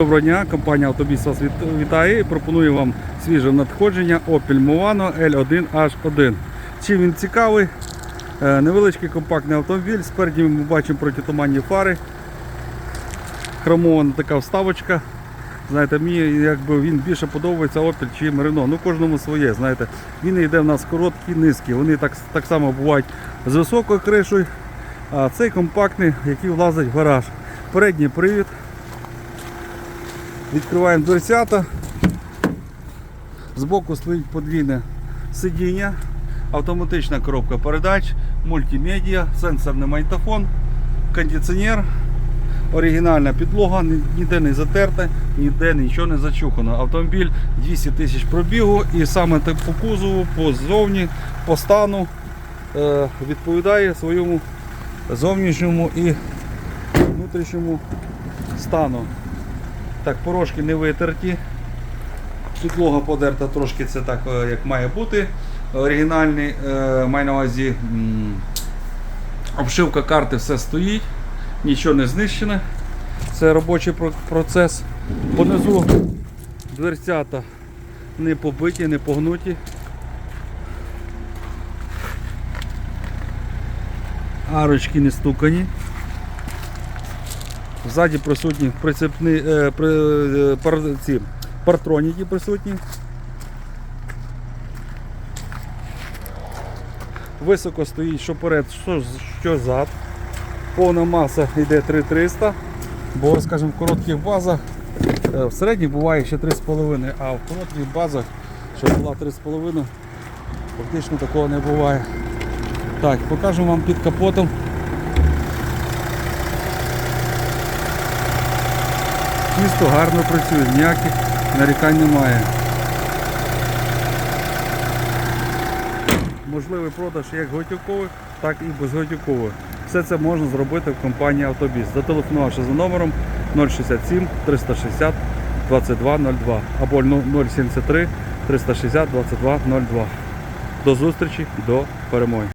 Доброго дня, компанія Автобіс вас вітає і пропонує вам свіже надходження Opel Movano L1H1. Чим він цікавий? Е, Невеличкий компактний автомобіль. Спереді ми бачимо протитуманні фари. Хромована така вставочка. Знаєте, мені якби він більше подобається Opel чи Renault. Ну кожному своє. Знаєте, він йде в нас короткі, низькі. Вони так, так само бувають з високою кришою. А цей компактний, який влазить в гараж. Передній привід. Відкриваємо дверцята. Збоку стоїть подвійне сидіння, автоматична коробка передач, мультимедіа, сенсорний магнітофон, кондиціонер, оригінальна підлога, ніде не затерта, ніде нічого не зачухано. Автомобіль 200 тисяч пробігу і саме по кузову, по зовні, по стану е, відповідає своєму зовнішньому і внутрішньому стану. Так, порожки не витерті. Підлога подерта трошки це так, е, як має бути. Оригінальний, е, маю на увазі, обшивка карти все стоїть, нічого не знищене. Це робочий про- процес. Понизу дверцята не побиті, не погнуті. Арочки не стукані. Ззаді присутні прицепні е, при, е, пар, ці, партроніки присутні. Високо стоїть що перед, що, що зад. Повна маса йде 3300, бо, скажімо, в коротких базах е, в середніх буває ще 3,5, а в коротких базах, що була 3,5, фактично такого не буває. Так, покажемо вам під капотом. Чисто, гарно працює, ніяких нарікань немає. Можливий продаж як готівкових, так і безготівкових. Все це можна зробити в компанії Автобіс. Зателефонувавши за номером 067 360 2202 або 073 360 2202. До зустрічі, до перемоги.